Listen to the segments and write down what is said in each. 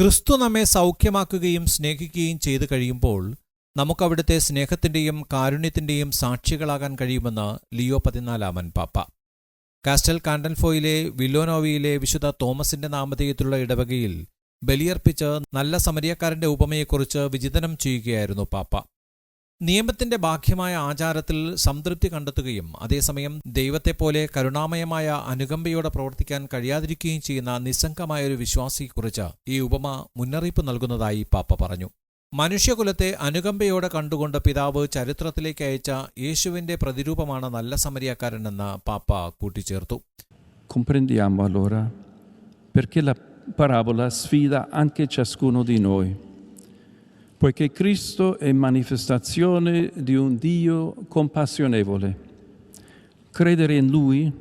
ക്രിസ്തു നമ്മെ സൗഖ്യമാക്കുകയും സ്നേഹിക്കുകയും ചെയ്തു കഴിയുമ്പോൾ നമുക്കവിടുത്തെ സ്നേഹത്തിന്റെയും കാരുണ്യത്തിന്റെയും സാക്ഷികളാകാൻ കഴിയുമെന്ന് ലിയോ പതിനാലാമൻ പാപ്പ. കാസ്റ്റൽ കാണ്ടൻഫോയിലെ വില്ലോനോവിയിലെ വിശുദ്ധ തോമസിന്റെ നാമധേയത്തിലുള്ള ഇടവകയിൽ ബലിയർപ്പിച്ച് നല്ല സമരിയക്കാരന്റെ ഉപമയെക്കുറിച്ച് വിചിന്തനം ചെയ്യുകയായിരുന്നു പാപ്പ. നിയമത്തിന്റെ ബാഹ്യമായ ആചാരത്തിൽ സംതൃപ്തി കണ്ടെത്തുകയും അതേസമയം ദൈവത്തെപ്പോലെ കരുണാമയമായ അനുകമ്പയോടെ പ്രവർത്തിക്കാൻ കഴിയാതിരിക്കുകയും ചെയ്യുന്ന നിസ്സംഗമായ ഒരു വിശ്വാസിയെക്കുറിച്ച് ഈ ഉപമ മുന്നറിയിപ്പ് നൽകുന്നതായി പാപ്പ പറഞ്ഞു. മനുഷ്യകുലത്തെ അനുകമ്പയോടെ കണ്ടുകൊണ്ട് പിതാവ് ചരിത്രത്തിലേക്ക് അയച്ച യേശുവിന്റെ പ്രതിരൂപമാണ് നല്ല സമരിയാക്കാരനെന്ന് പാപ്പ കൂട്ടിച്ചേർത്തു. Comprendiamo allora perché la parabola sfida anche ciascuno di noi, poiché Cristo è manifestazione di un Dio compassionevole. Credere in Lui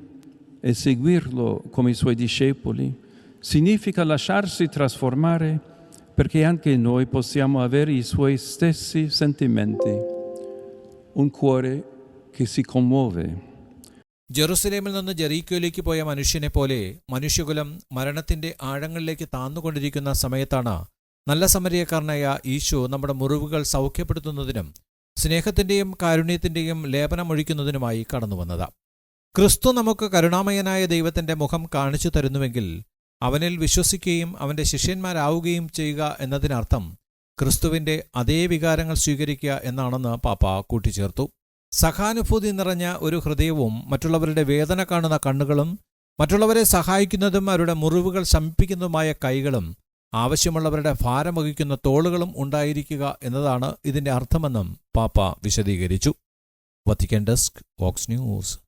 e seguirlo come i Suoi discepoli significa lasciarsi trasformare perché anche noi possiamo avere i Suoi stessi sentimenti, un cuore che si commuove. ജെറുസലേമിൽ നിന്ന് ജെറീക്കോയിലേക്ക് പോയ മനുഷ്യനെ പോലെ മനുഷ്യകുലം മരണത്തിന്റെ ആഴങ്ങളിലേക്ക് താന്നുകൊണ്ടിരിക്കുന്ന സമയത്താണ് നല്ല സമരീയക്കാരനായ ഈശോ നമ്മുടെ മുറിവുകൾ സൗഖ്യപ്പെടുത്തുന്നതിനും സ്നേഹത്തിന്റെയും കാരുണ്യത്തിന്റെയും ലേപനമൊഴിക്കുന്നതിനുമായി കടന്നു വന്നത് ക്രിസ്തു നമുക്ക് കരുണാമയനായ ദൈവത്തിന്റെ മുഖം കാണിച്ചു തരുന്നുവെങ്കിൽ അവനിൽ വിശ്വസിക്കുകയും അവന്റെ ശിഷ്യന്മാരാവുകയും ചെയ്യുക എന്നതിനർത്ഥം ക്രിസ്തുവിന്റെ അതേ വികാരങ്ങൾ സ്വീകരിക്കുക എന്നാണെന്ന് പാപ്പ കൂട്ടിച്ചേർത്തു. സഹാനുഭൂതി നിറഞ്ഞ ഒരു ഹൃദയവും മറ്റുള്ളവരുടെ വേദന കാണുന്ന കണ്ണുകളും മറ്റുള്ളവരെ സഹായിക്കുന്നതും അവരുടെ മുറിവുകൾ ശമിപ്പിക്കുന്നതുമായ കൈകളും ആവശ്യമുള്ളവരുടെ ഭാരം വഹിക്കുന്ന തോളുകളും ഉണ്ടായിരിക്കുക എന്നതാണ് ഇതിന്റെ അർത്ഥമെന്നും പാപ്പ വിശദീകരിച്ചു. Vatican desk Vox news.